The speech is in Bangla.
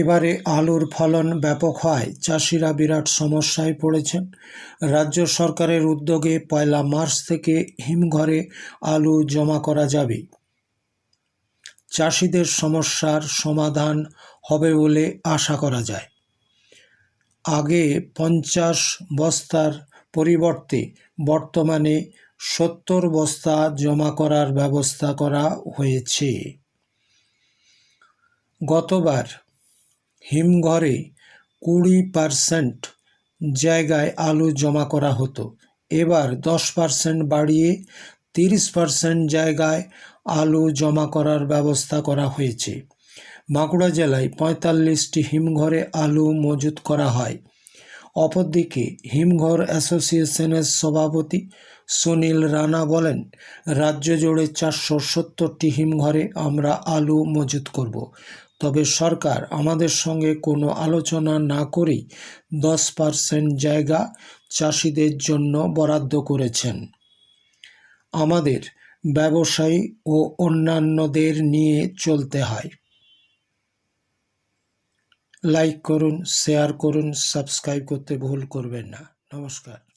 এবারে আলুর ফলন ব্যাপক হওয়ায় চাষিরা বিরাট সমস্যায় পড়েছেন। রাজ্য সরকারের উদ্যোগে পয়লা মার্চ থেকে হিমঘরে আলু জমা করা যাবে। চাষিদের সমস্যার সমাধান হবে বলে আশা করা যায়। আগে পঞ্চাশ বস্তার পরিবর্তে বর্তমানে সত্তর বস্তা জমা করার ব্যবস্থা করা হয়েছে। গতবার হিমঘরে কুড়ি পারসেন্ট জায়গায় আলু জমা করা হতো। এবার দশ পারসেন্ট বাড়িয়ে তিরিশ পারসেন্ট জায়গায় আলু জমা করার ব্যবস্থা করা হয়েছে। বাঁকুড়া জেলায় পঁয়তাল্লিশটি হিমঘরে আলু মজুত করা হয়। অপরদিকে হিমঘর অ্যাসোসিয়েশনের সভাপতি সুনীল রানা বলেন, রাজ্য জুড়ে চারশো সত্তরটি হিমঘরে আমরা আলু মজুত করব। তবে সরকার আমাদের সঙ্গে কোনো আলোচনা না করেই দশ পার্সেন্ট জায়গা চাষিদের জন্য বরাদ্দ করেছেন। আমাদের ব্যবসায়ী ও অন্যান্যদের নিয়ে চলতে হয়। লাইক করুন শেয়ার করুন সাবস্ক্রাইব করতে ভুল করবেন না। নমস্কার।